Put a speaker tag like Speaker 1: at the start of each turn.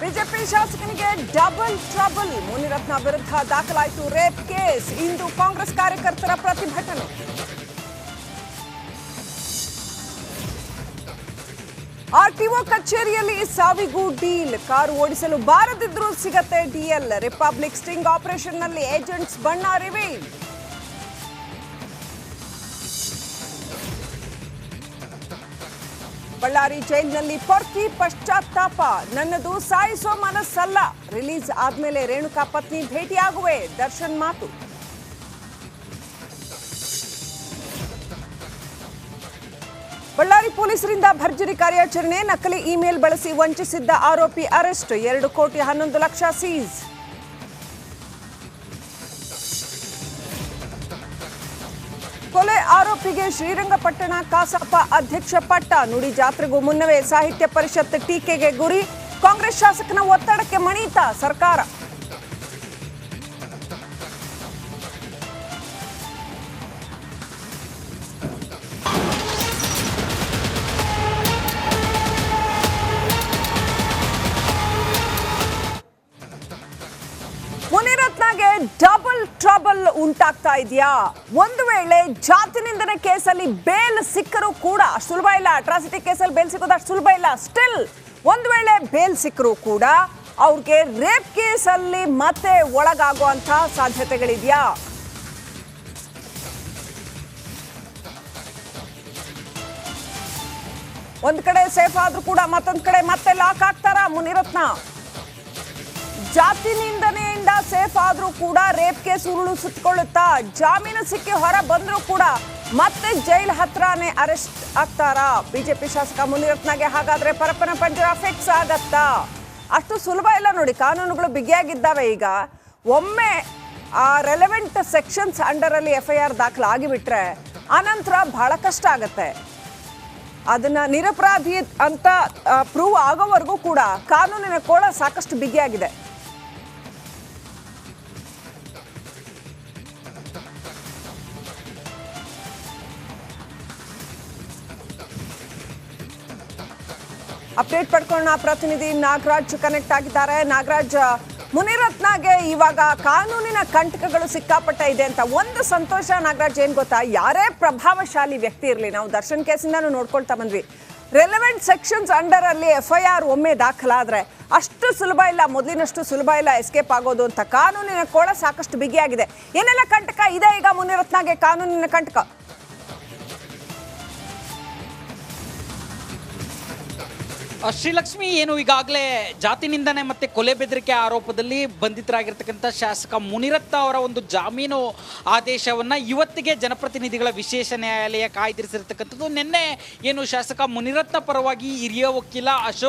Speaker 1: BJP ಶಾಸಕನಿಗೆ double trouble. Munirathna ವಿರುದ್ಧ ದಾಖಲಾಯಿತು ರೇಪ್ ಕೇಸ್. ಇಂದು ಕಾಂಗ್ರೆಸ್ ಕಾರ್ಯಕರ್ತರ ಪ್ರತಿಭಟನೆ. ಆರ್ಟಿಒ ಕಚೇರಿಯಲ್ಲಿ ಸಾವಿಗೂ ಡೀಲ್. ಕಾರು ಓಡಿಸಲು ಬಾರದಿದ್ರೂ ಸಿಗತ್ತೆ ಡಿಎಲ್ ರಿಪಬ್ಲಿಕ್ ಸ್ಟಿಂಗ್ ಆಪರೇಷನ್ನಲ್ಲಿ ಏಜೆಂಟ್ಸ್ ಬಣ್ಣ ರಿವೀಲ್. ಬಳ್ಳಾರಿ ಜೈಲಿನಲ್ಲಿ ಪೊರ್ಕಿ ಪಶ್ಚಾತ್ತಾಪ. ನನ್ನದು ಸಾಯಿಸೋ ಮನಸ್ಸಲ್ಲ. ರಿಲೀಸ್ ಆದ್ಮೇಲೆ ರೇಣುಕಾ ಪತ್ನಿ ಭೇಟಿಯಾಗುವೆ. ದರ್ಶನ್ ಮಾತು. ಬಳ್ಳಾರಿ ಪೊಲೀಸರಿಂದ ಭರ್ಜರಿ ಕಾರ್ಯಾಚರಣೆ. ನಕಲಿ ಇಮೇಲ್ ಬಳಸಿ ವಂಚಿಸಿದ್ದ ಆರೋಪಿ ಅರೆಸ್ಟ್. ಎರಡು ಕೋಟಿ ಹನ್ನೊಂದು ಲಕ್ಷ ಸೀಸ್. ಆರೋಪಿಗೆ ಶ್ರೀರಂಗಪಟ್ಟಣ ಕಸಾಪ ಅಧ್ಯಕ್ಷ ಪಟ್ಟ. ನುಡಿ ಜಾತ್ರೆಗೂ ಮುನ್ನವೇ ಸಾಹಿತ್ಯ ಪರಿಷತ್ ಟೀಕೆಗೆ ಗುರಿ. ಕಾಂಗ್ರೆಸ್ ಶಾಸಕನ ಒತ್ತಡಕ್ಕೆ ಮಣಿತ ಸರ್ಕಾರ. ಮುನಿರತ್ನಗೆ ಡಬಲ್ ಟ್ರಬಲ್ ಉಂಟಾಗ್ತಾ ಇದೆಯಾ? ಒಂದು ವೇಳೆ ಜಾತಿ ನಿಂದನೆ ಕೇಸಲ್ಲಿ ಬೇಲ್ ಸಿಕ್ಕರೂ ಕೂಡ ಅಷ್ಟು ಸುಲಭ ಇಲ್ಲ. ಅಟ್ರಾಸಿಟಿ ಕೇಸಲ್ಲಿ ಬೇಲ್ ಸಿಕ್ಕೋದು ಅಷ್ಟು ಸುಲಭ ಇಲ್ಲ. ಸ್ಟಿಲ್ ಒಂದು ವೇಳೆ ಬೇಲ್ ಸಿಕ್ಕರೂ ಕೂಡ ಅವ್ರಿಗೆ ರೇಪ್ ಕೇಸಲ್ಲಿ ಮತ್ತೆ ಒಳಗಾಗುವಂತಹ ಸಾಧ್ಯತೆಗಳಿದೆಯಾ? ಒಂದ್ ಕಡೆ ಸೇಫ್ ಆದ್ರೂ ಕೂಡ ಮತ್ತೊಂದ್ ಕಡೆ ಮತ್ತೆ ಲಾಕ್ ಆಗ್ತಾರ ಮುನಿರತ್ನ? ಜಾತಿ ನಿಂದನೆಯಿಂದ ಸೇಫ್ ಆದ್ರೂ ಕೂಡ ರೇಪ್ ಕೇಸ್ ಉರುಳು ಸುತ್ತಕೊಳ್ಳುತ್ತಾ ಜಾಮೀನು ಸಿಕ್ಕಿ ಹೊರ ಬಂದ್ರೂ ಕೂಡ ಮತ್ತೆ ಜೈಲ್ ಹತ್ರನೇ ಅರೆಸ್ಟ್ ಆಗ್ತಾರಾ? ಬಿಜೆಪಿ ಶಾಸಕ ಮುನಿರತ್ನಗೆ ಹಾಗಾದ್ರೆ ಪರಪನ ಪಂಜರ ಫಿಕ್ಸ್ ಆಗತ್ತಾ? ಅಷ್ಟು ಸುಲಭ ಇಲ್ಲ ನೋಡಿ, ಕಾನೂನುಗಳು ಬಿಗಿಯಾಗಿದ್ದಾವೆ ಈಗ. ಒಮ್ಮೆ ಆ ರೆಲೆವೆಂಟ್ ಸೆಕ್ಷನ್ಸ್ ಅಂಡರಲ್ಲಿ ಎಫ್ ಐ ಆರ್ ದಾಖಲಾಗಿಬಿಟ್ರೆ ಆನಂತರ ಬಹಳ ಕಷ್ಟ ಆಗತ್ತೆ. ಅದನ್ನ ನಿರಪರಾಧಿ ಅಂತ ಪ್ರೂವ್ ಆಗೋವರೆಗೂ ಕೂಡ ಕಾನೂನಿನ ಕೋಳ ಸಾಕಷ್ಟು ಬಿಗಿಯಾಗಿದೆ ಅಪ್ಡೇಟ್ ಪಡ್ಕೊಳ್ಳೋಣ. ಪ್ರತಿನಿಧಿ ನಾಗರಾಜ್ ಕನೆಕ್ಟ್ ಆಗಿದ್ದಾರೆ. ನಾಗರಾಜ್, ಮುನಿರತ್ನಗೆ ಇವಾಗ ಕಾನೂನಿನ ಕಂಟಕಗಳು ಸಿಕ್ಕಾಪಟ್ಟೆ ಇದೆ ಅಂತ ಒಂದು ಸಂತೋಷ ನಾಗರಾಜ್, ಏನ್ ಗೊತ್ತಾ? ಯಾರೇ ಪ್ರಭಾವಶಾಲಿ ವ್ಯಕ್ತಿ ಇರಲಿ, ನಾವು ದರ್ಶನ್ ಕೇಸಿಂದಾನು ನೋಡ್ಕೊಳ್ತಾ ಬಂದ್ವಿ. ರೆಲೆವೆಂಟ್ ಸೆಕ್ಷನ್ಸ್ ಅಂಡರ್ ಅಲ್ಲಿ ಎಫ್ ಐ ಆರ್ ಒಮ್ಮೆ ದಾಖಲಾದ್ರೆ ಅಷ್ಟು ಸುಲಭ ಇಲ್ಲ, ಮೊದಲಿನಷ್ಟು ಸುಲಭ ಇಲ್ಲ ಎಸ್ಕೇಪ್ ಆಗೋದು ಅಂತ. ಕಾನೂನಿನ ಕೋಳ ಸಾಕಷ್ಟು ಬಿಗಿಯಾಗಿದೆ. ಏನೆಲ್ಲ ಕಂಟಕ ಇದೆ ಈಗ ಮುನಿರತ್ನಗೆ ಕಾನೂನಿನ ಕಂಟಕ?
Speaker 2: ಶ್ರೀಲಕ್ಷ್ಮಿ ಏನು ಈಗಾಗಲೇ ಜಾತಿ ನಿಂದನೆ ಮತ್ತೆ ಕೊಲೆ ಬೆದರಿಕೆ ಆರೋಪದಲ್ಲಿ ಬಂಧಿತರಾಗಿರ್ತಕ್ಕಂಥ ಶಾಸಕ ಮುನಿರತ್ನ ಅವರ ಒಂದು ಜಾಮೀನು ಆದೇಶವನ್ನ ಇವತ್ತಿಗೆ ಜನಪ್ರತಿನಿಧಿಗಳ ವಿಶೇಷ ನ್ಯಾಯಾಲಯ ಕಾಯ್ದಿರಿಸಿರ್ತಕ್ಕಂಥದ್ದು. ನಿನ್ನೆ ಏನು ಶಾಸಕ ಮುನಿರತ್ನ ಪರವಾಗಿ ಹಿರಿಯ ವಕೀಲ ಅಶೋಕ್